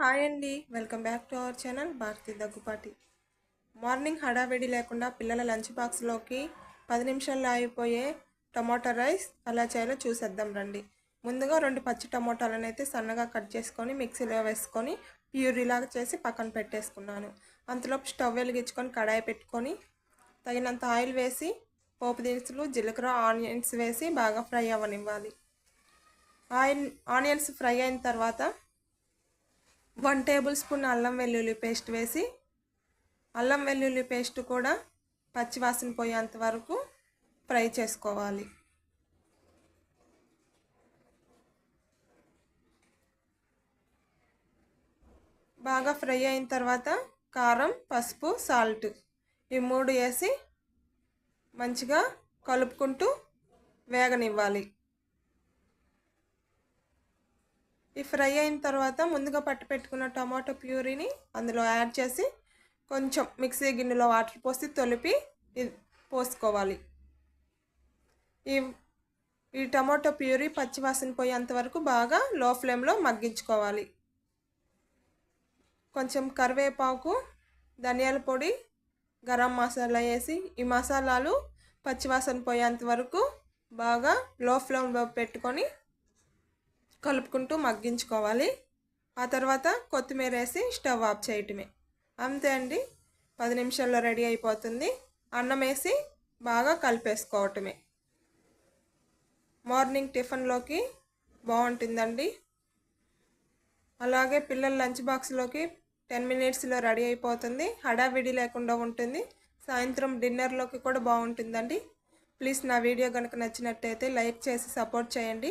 Hi అండి. Welcome back to our channel Bharathi Daggupati. Morning హడావిడి లేకుండా పిల్లల లంచ్ బాక్స్లోకి పది నిమిషాల్లో అయిపోయే టమాటా రైస్ అలా చేయాలో చూసేద్దాం రండి. ముందుగా రెండు పచ్చి టమోటాలను అయితే సన్నగా కట్ చేసుకొని మిక్సీలో వేసుకొని ప్యూరీలాగా చేసి పక్కన పెట్టేసుకున్నాను. అంతలోపు స్టవ్ వెలిగించుకొని కడాయి పెట్టుకొని తగినంత ఆయిల్ వేసి పోపు దినుసులు జీలకర్ర ఆనియన్స్ వేసి బాగా ఫ్రై అవ్వనివ్వాలి. ఆయిల్ ఆనియన్స్ ఫ్రై అయిన తర్వాత వన్ టేబుల్ స్పూన్ అల్లం వెల్లుల్లి పేస్ట్ వేసి అల్లం వెల్లుల్లి పేస్ట్ కూడా పచ్చివాసన పోయేంత వరకు ఫ్రై చేసుకోవాలి. బాగా ఫ్రై అయిన తర్వాత కారం పసుపు సాల్ట్ ఈ మూడు వేసి మంచిగా కలుపుకుంటూ వేగనివ్వాలి. ఈ ఫ్రై అయిన తర్వాత ముందుగా పట్టి పెట్టుకున్న టమాటో ప్యూరీని అందులో యాడ్ చేసి కొంచెం మిక్సీ గిన్నెలో వాటర్ పోసి తొలిపి పోసుకోవాలి. ఈ ఈ టమాటో ప్యూరీ పచ్చివాసన పోయేంత వరకు బాగా లో ఫ్లేమ్లో మగ్గించుకోవాలి. కొంచెం కరివేపాకు ధనియాల పొడి గరం మసాలా వేసి ఈ మసాలాలు పచ్చివాసన పోయేంత వరకు బాగా లో ఫ్లేమ్లో పెట్టుకొని కలుపుకుంటూ మగ్గించుకోవాలి. ఆ తర్వాత కొత్తిమీర వేసి స్టవ్ ఆఫ్ చేయటమే. అంతే అండి. పది నిమిషాల్లో రెడీ అయిపోతుంది. అన్నం వేసి బాగా కలిపేసుకోవటమే. మార్నింగ్ టిఫిన్లోకి బాగుంటుందండి. అలాగే పిల్లల లంచ్ బాక్స్లోకి టెన్ మినిట్స్లో రెడీ అయిపోతుంది. హడావిడి లేకుండా ఉంటుంది. సాయంత్రం డిన్నర్లోకి కూడా బాగుంటుందండి. ప్లీజ్ నా వీడియో కనుక నచ్చినట్టయితే లైక్ చేసి సపోర్ట్ చేయండి.